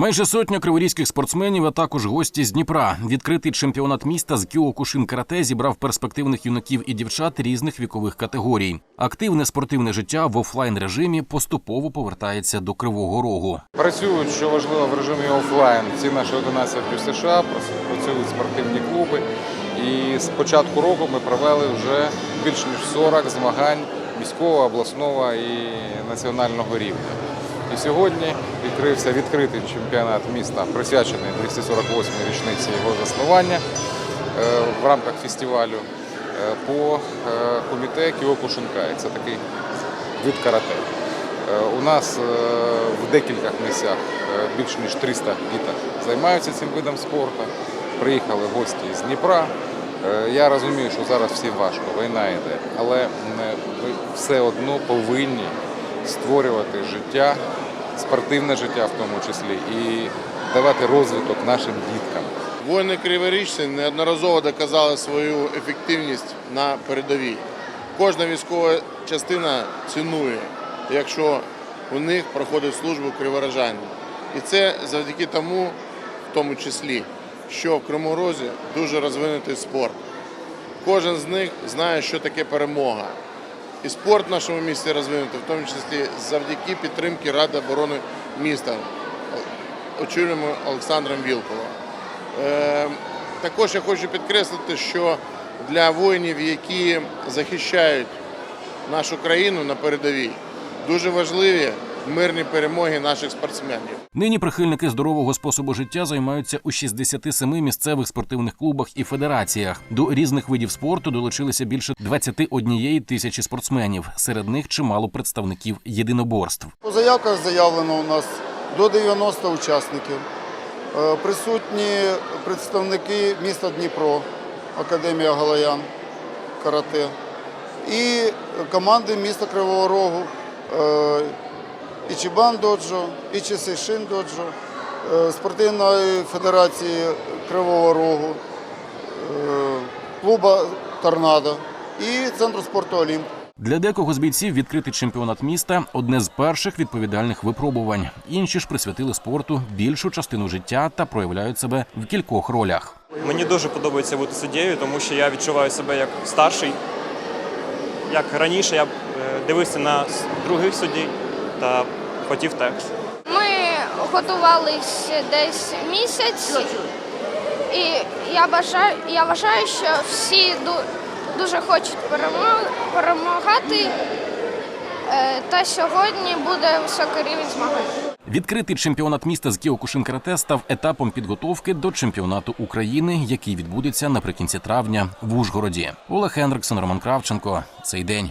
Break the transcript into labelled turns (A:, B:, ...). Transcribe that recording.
A: Майже сотня криворізьких спортсменів, а також гості з Дніпра. Відкритий чемпіонат міста з кіокушин карате зібрав перспективних юнаків і дівчат різних вікових категорій. Активне спортивне життя в офлайн режимі поступово повертається до Кривого Рогу.
B: Працюють, що важливо, в режимі офлайн. Ці наші 11 плюс США працюють спортивні клуби. І з початку року ми провели вже більш ніж 40 змагань міського, обласного і національного рівня. І сьогодні відкрився відкритий чемпіонат міста, присвячений 248-й річниці його заснування е, в рамках фестивалю е, по е, коміте Кіокушинкай. Це такий вид карате. У нас в декількох місцях більш ніж 300 діток займаються цим видом спорту. Приїхали гості з Дніпра. Я розумію, що зараз всім важко, війна йде, але м, ви все одно повинні створювати життя, спортивне життя в тому числі, і давати розвиток нашим діткам.
C: Воїни Криворіжці неодноразово доказали свою ефективність на передовій. Кожна військова частина цінує, якщо у них проходить службу криворожані. І це завдяки тому, в тому числі, що в Кривому Розі дуже розвинутий спорт. Кожен з них знає, що таке перемога. І спорт в нашому місті розвинутий, в тому числі завдяки підтримки Ради оборони міста, очолюємо Олександром Вілковим. Е, Також я хочу підкреслити, що для воїнів, які захищають нашу країну на передовій, дуже важливі мирні перемоги наших спортсменів.
A: Нині прихильники здорового способу життя займаються у 67 місцевих спортивних клубах і федераціях. До різних видів спорту долучилися більше 21 тисячі спортсменів. Серед них чимало представників єдиноборств.
D: По заявках заявлено у нас до 90 учасників. Е, Присутні представники міста Дніпро, Академія Галаян, карате, і команди міста Кривого Рогу, Ічібан Доджо, Ічісейшин Доджо, е, спортивної федерації Кривого Рогу, е, клуба Торнадо і центру спорту Олімп.
A: Для декого з бійців відкритий чемпіонат міста одне з перших відповідальних випробувань. Інші ж присвятили спорту більшу частину життя та проявляють себе в кількох ролях.
E: Мені дуже подобається бути суддєю, тому що я відчуваю себе як старший. Як раніше я е, дивився на других суддів та хотів так.
F: Ми готувались десь місяць, і я бажаю, я вважаю, що всі ду- дуже хочуть перемагати. Е, Та сьогодні буде високий рівень змагань.
A: Відкритий чемпіонат міста з кіокушин карате став етапом підготовки до чемпіонату України, який відбудеться наприкінці травня в Ужгороді. Олег Хендриксон, Роман Кравченко. Цей день.